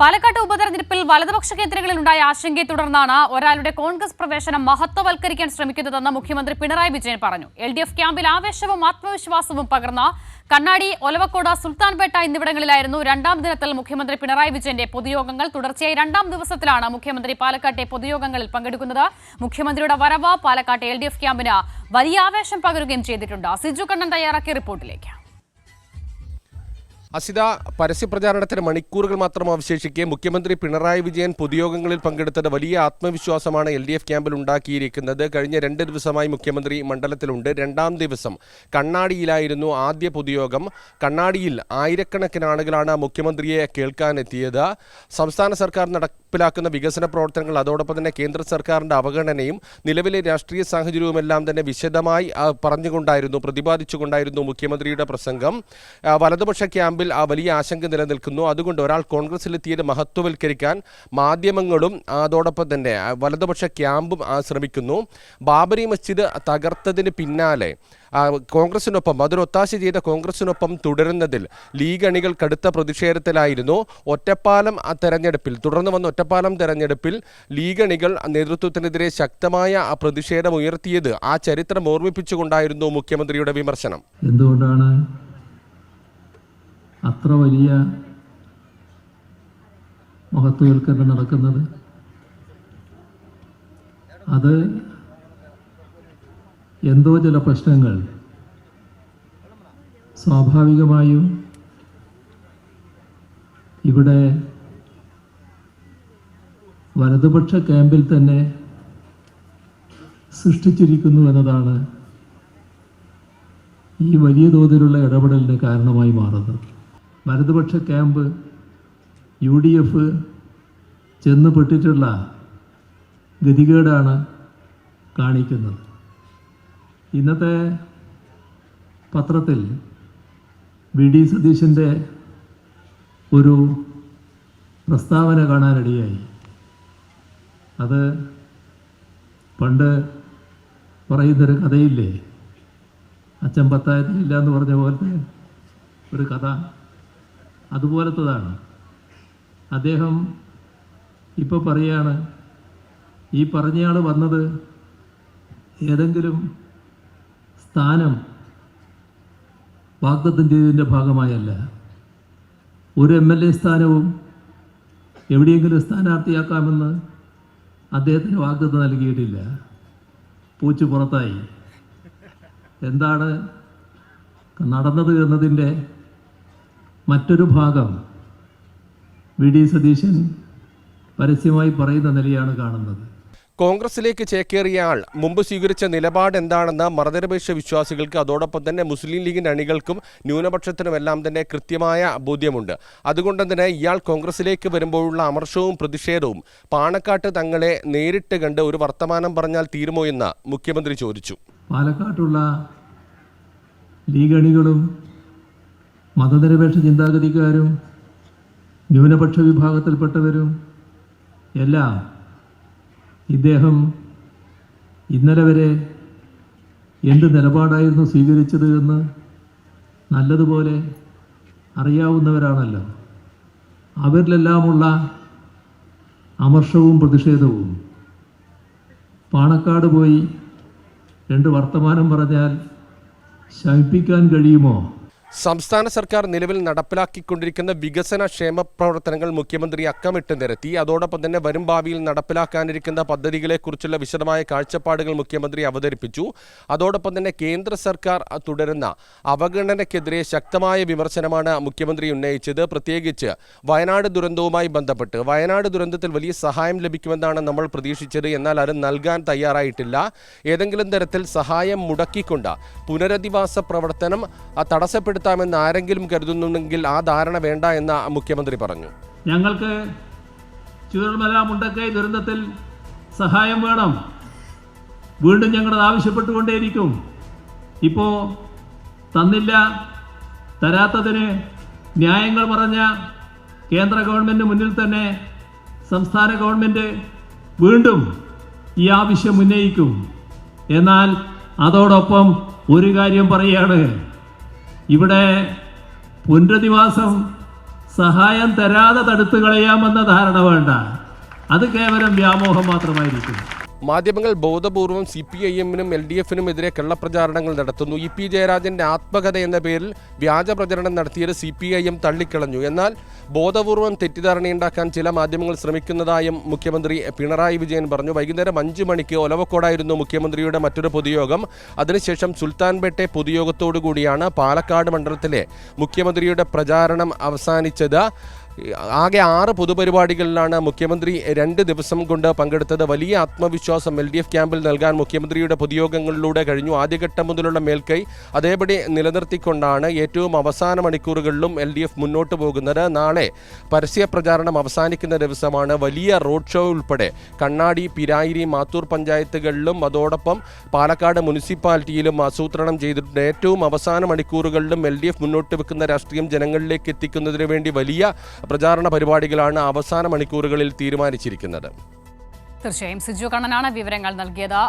പാലക്കാട് ഉപതെരഞ്ഞെടുപ്പിൽ വലതുപക്ഷ കേന്ദ്രങ്ങളിൽ ഉണ്ടായ ആശങ്കയെ തുടർന്നാണ് ഒരാളുടെ കോൺഗ്രസ് പ്രവേശനം മഹത്വവൽക്കരിക്കാൻ ശ്രമിക്കുന്നതെന്ന് മുഖ്യമന്ത്രി പിണറായി വിജയൻ പറഞ്ഞു. എൽ ഡി എഫ് ക്യാമ്പിൽ ആവേശവും ആത്മവിശ്വാസവും പകർന്ന കണ്ണാടി ഒലവക്കോട് സുൽത്താൻപേട്ട എന്നിവിടങ്ങളിലായിരുന്നു രണ്ടാം ദിനത്തിൽ മുഖ്യമന്ത്രി പിണറായി വിജയന്റെ പൊതുയോഗങ്ങൾ. തുടർച്ചയായി രണ്ടാം ദിവസത്തിലാണ് മുഖ്യമന്ത്രി പാലക്കാട്ടെ പൊതുയോഗങ്ങളിൽ പങ്കെടുക്കുന്നത്. മുഖ്യമന്ത്രിയുടെ വരവ് പാലക്കാട്ടെ എൽ ക്യാമ്പിന് വലിയ ആവേശം പകരുകയും ചെയ്തിട്ടുണ്ട്. സിജു കണ്ണൻ തയ്യാറാക്കിയ റിപ്പോർട്ടിലേക്ക്. അസിത പരസ്യപ്രചാരണത്തിന് മണിക്കൂറുകൾ മാത്രം അവശേഷിക്കെ മുഖ്യമന്ത്രി പിണറായി വിജയൻ പൊതുയോഗങ്ങളിൽ പങ്കെടുത്തത് വലിയ ആത്മവിശ്വാസമാണ് എൽ ഡി എഫ് ക്യാമ്പിൽ ഉണ്ടാക്കിയിരിക്കുന്നത്. കഴിഞ്ഞ രണ്ട് ദിവസമായി മുഖ്യമന്ത്രി മണ്ഡലത്തിലുണ്ട്. രണ്ടാം ദിവസം കണ്ണാടിയിലായിരുന്നു ആദ്യ പൊതുയോഗം. കണ്ണാടിയിൽ ആയിരക്കണക്കിന് ആളുകളാണ് മുഖ്യമന്ത്രിയെ കേൾക്കാനെത്തിയത്. സംസ്ഥാന സർക്കാർ നടപ്പിലാക്കുന്ന വികസന പ്രവർത്തനങ്ങൾ അതോടൊപ്പം തന്നെ കേന്ദ്ര സർക്കാരിന്റെ അവഗണനയും നിലവിലെ രാഷ്ട്രീയ സാഹചര്യവുമെല്ലാം തന്നെ വിശദമായി പറഞ്ഞുകൊണ്ടായിരുന്നു പ്രതിപാദിച്ചുകൊണ്ടായിരുന്നു മുഖ്യമന്ത്രിയുടെ പ്രസംഗം. വലതുപക്ഷ ക്യാമ്പിൽ ആ വലിയ ആശങ്ക നിലനിൽക്കുന്നു. അതുകൊണ്ട് ഒരാൾ കോൺഗ്രസിലെത്തിയത് മഹത്വവൽക്കരിക്കാൻ മാധ്യമങ്ങളും അതോടൊപ്പം തന്നെ വലതുപക്ഷ ക്യാമ്പും ശ്രമിക്കുന്നു. ബാബരി മസ്ജിദ് തകർത്തതിന് പിന്നാലെ കോൺഗ്രസിനൊപ്പം അതിനൊത്താശ ചെയ്ത കോൺഗ്രസിനൊപ്പം തുടരുന്നതിൽ ലീഗ് അണികൾ കടുത്ത പ്രതിഷേധത്തിലായിരുന്നു. ഒറ്റപ്പാലം തെരഞ്ഞെടുപ്പിൽ തുടർന്ന് വന്ന ഒറ്റപ്പാലം തെരഞ്ഞെടുപ്പിൽ ലീഗ് അണികൾ നേതൃത്വത്തിനെതിരെ ശക്തമായ പ്രതിഷേധം ഉയർത്തിയത് ആ ചരിത്രം ഓർമ്മിപ്പിച്ചുകൊണ്ടായിരുന്നു മുഖ്യമന്ത്രിയുടെ വിമർശനം. എന്തുകൊണ്ടാണ് അത്ര വലിയ മഹത്വവൽക്കരണം നടക്കുന്നത്? അത് എന്തോ ചില പ്രശ്നങ്ങൾ സ്വാഭാവികമായും ഇവിടെ വലതുപക്ഷ ക്യാമ്പിൽ തന്നെ സൃഷ്ടിച്ചിരിക്കുന്നു എന്നതാണ് ഈ വലിയ തോതിലുള്ള ഇടപെടലിന് കാരണമായി മാറുന്നത്. വലതുപക്ഷ ക്യാമ്പ് യു ഡി എഫ് ചെന്നുപെട്ടിട്ടുള്ള ഗതികേടാണ് കാണിക്കുന്നത്. ഇന്നത്തെ പത്രത്തിൽ വി. ഡി. സതീശന്റെ ഒരു പ്രസ്താവന കാണാനിടയായി. അത് പണ്ട് പറയുന്നൊരു കഥയില്ലേ? അച്ഛൻ പത്തായത്തിലില്ല എന്ന് പറഞ്ഞ പോലത്തെ ഒരു കഥ. അതുപോലത്തതാണ്. അദ്ദേഹം ഇപ്പോൾ പറയാണ് ഈ പറഞ്ഞയാൾ വന്നത് ഏതെങ്കിലും സ്ഥാനം വാഗ്ദത്തം ചെയ്തതിന്റെ ഭാഗമായല്ല. ഒരു എം എൽ എ സ്ഥാനവും എവിടെയെങ്കിലും സ്ഥാനാർത്ഥിയാക്കാമെന്ന് അദ്ദേഹത്തിന് വാഗ്ദത്തം നൽകിയിട്ടില്ല. പൂച്ചു പുറത്തായി. എന്താണ് നടന്നത് എന്നതിന്റെ മറ്റൊരു ഭാഗം വി ഡി സതീശൻ പരസ്യമായി പറയുന്ന നിലയാണ് കാണുന്നത്. കോൺഗ്രസിലേക്ക് ചേക്കേറിയ ആൾ മുമ്പ് സ്വീകരിച്ച നിലപാട് എന്താണെന്ന് മതനിരപേക്ഷ വിശ്വാസികൾക്ക് അതോടൊപ്പം തന്നെ മുസ്ലിം ലീഗിന്റെ അണികൾക്കും ന്യൂനപക്ഷത്തിനുമെല്ലാം തന്നെ കൃത്യമായ ബോധ്യമുണ്ട്. അതുകൊണ്ട് തന്നെ ഇയാൾ കോൺഗ്രസിലേക്ക് വരുമ്പോഴുള്ള അമർഷവും പ്രതിഷേധവും പാണക്കാട്ട് തങ്ങളെ നേരിട്ട് കണ്ട് ഒരു വർത്തമാനം പറഞ്ഞാൽ തീരുമോ എന്ന് മുഖ്യമന്ത്രി ചോദിച്ചു. പാലക്കാട്ടുള്ള ലീഗ് അണികളും മതനിരപേക്ഷ ചിന്താഗതിക്കാരും ന്യൂനപക്ഷ വിഭാഗത്തിൽപ്പെട്ടവരും എല്ലാം ഇദ്ദേഹം ഇന്നലെ വരെ എന്ത് നിലപാടായിരുന്നു സ്വീകരിച്ചത് എന്ന് നല്ലതുപോലെ അറിയാവുന്നവരാണല്ലോ. അവരിലെല്ലാമുള്ള അമർഷവും പ്രതിഷേധവും. പാണക്കാട് പോയി രണ്ട് വർത്തമാനം പറഞ്ഞാൽ ശമിപ്പിക്കാൻ കഴിയുമോ? സംസ്ഥാന സർക്കാർ നിലവിൽ നടപ്പിലാക്കിക്കൊണ്ടിരിക്കുന്ന വികസന ക്ഷേമ പ്രവർത്തനങ്ങൾ മുഖ്യമന്ത്രി അക്കമിട്ട് നിരത്തി. അതോടൊപ്പം തന്നെ വരും ഭാവിയിൽ നടപ്പിലാക്കാനിരിക്കുന്ന പദ്ധതികളെക്കുറിച്ചുള്ള വിശദമായ കാഴ്ചപ്പാടുകൾ മുഖ്യമന്ത്രി അവതരിപ്പിച്ചു. അതോടൊപ്പം തന്നെ കേന്ദ്ര സർക്കാർ തുടരുന്ന അവഗണനയ്ക്കെതിരെ ശക്തമായ വിമർശനമാണ് മുഖ്യമന്ത്രി ഉന്നയിച്ചത്. പ്രത്യേകിച്ച് വയനാട് ദുരന്തവുമായി ബന്ധപ്പെട്ട്. വയനാട് ദുരന്തത്തിൽ വലിയ സഹായം ലഭിക്കുമെന്നാണ് നമ്മൾ പ്രതീക്ഷിച്ചത്. എന്നാൽ അത് നൽകാൻ തയ്യാറായിട്ടില്ല. ഏതെങ്കിലും തരത്തിൽ സഹായം മുടക്കിക്കൊണ്ട് പുനരധിവാസ പ്രവർത്തനം ആ, തടസ്സപ്പെടുത്താമെന്ന് ആരെങ്കിലും കരുതുന്നുണ്ടെങ്കിൽ ആ ധാരണ വേണ്ട എന്ന് മുഖ്യമന്ത്രി പറഞ്ഞു. ഞങ്ങൾക്ക് ചൂരൽമല മുണ്ടക്കൈ ദുരന്തത്തിൽ സഹായം വേണം. വീണ്ടും ഞങ്ങളത് ആവശ്യപ്പെട്ടുകൊണ്ടേയിരിക്കും. ഇപ്പോ തന്നില്ല തരാത്തതിന് ന്യായങ്ങൾ പറഞ്ഞ കേന്ദ്ര ഗവൺമെന്റ് മുന്നിൽ തന്നെ സംസ്ഥാന ഗവൺമെന്റ് വീണ്ടും ഈ ആവശ്യം ഉന്നയിക്കും. എന്നാൽ അതോടൊപ്പം ഒരു കാര്യം പറയുകയാണ്. ഇവിടെ പുനരധിവാസം സഹായം തരാതെ തടുത്തു കളയാമെന്ന ധാരണ വേണ്ട. അത് കേവലം വ്യാമോഹം മാത്രമായിരിക്കും. മാധ്യമങ്ങൾ ബോധപൂർവം സി പി ഐ എമ്മിനും എൽ ഡി എഫിനും എതിരെ കള്ളപ്രചാരണങ്ങൾ നടത്തുന്നു. ഇ പി ജയരാജന്റെ ആത്മകഥ എന്ന പേരിൽ വ്യാജ പ്രചരണം നടത്തിയത് സി പി ഐ എം തള്ളിക്കളഞ്ഞു. എന്നാൽ ബോധപൂർവം തെറ്റിദ്ധാരണയുണ്ടാക്കാൻ ചില മാധ്യമങ്ങൾ ശ്രമിക്കുന്നതായും മുഖ്യമന്ത്രി പിണറായി വിജയൻ പറഞ്ഞു. വൈകുന്നേരം അഞ്ചു മണിക്ക് ഒലവക്കോടായിരുന്നു മുഖ്യമന്ത്രിയുടെ മറ്റൊരു പൊതുയോഗം. അതിനുശേഷം സുൽത്താൻപേട്ടെ പൊതുയോഗത്തോടു കൂടിയാണ് പാലക്കാട് മണ്ഡലത്തിലെ മുഖ്യമന്ത്രിയുടെ പ്രചാരണം അവസാനിച്ചത്. ആകെ ആറ് പൊതുപരിപാടികളിലാണ് മുഖ്യമന്ത്രി രണ്ട് ദിവസം കൊണ്ട് പങ്കെടുത്തത്. വലിയ ആത്മവിശ്വാസം എൽ ഡി എഫ് ക്യാമ്പിൽ നൽകാൻ മുഖ്യമന്ത്രിയുടെ പൊതുയോഗങ്ങളിലൂടെ കഴിഞ്ഞു. ആദ്യഘട്ടം മുതലുള്ള മേൽക്കൈ അതേപടി നിലനിർത്തിക്കൊണ്ടാണ് ഏറ്റവും അവസാന മണിക്കൂറുകളിലും എൽ ഡി എഫ് മുന്നോട്ട് പോകുന്നത്. നാളെ പരസ്യ പ്രചാരണം അവസാനിക്കുന്ന ദിവസമാണ് വലിയ റോഡ് ഷോ ഉൾപ്പെടെ. കണ്ണാടി പിരായിരി മാത്തൂർ പഞ്ചായത്തുകളിലും അതോടൊപ്പം പാലക്കാട് മുനിസിപ്പാലിറ്റിയിലും ആസൂത്രണം ചെയ്തിട്ടുണ്ട്. ഏറ്റവും അവസാന മണിക്കൂറുകളിലും എൽ ഡി എഫ് മുന്നോട്ട് വെക്കുന്ന രാഷ്ട്രീയം ജനങ്ങളിലേക്ക് എത്തിക്കുന്നതിന് വേണ്ടി വലിയ പ്രചാരണ പരിപാടികളാണ് അവസാന മണിക്കൂറുകളിൽ തീരുമാനിച്ചിരിക്കുന്നത്. തീർച്ചയായും സിജു കണ്ണനാണ് വിവരങ്ങൾ നൽകിയത്.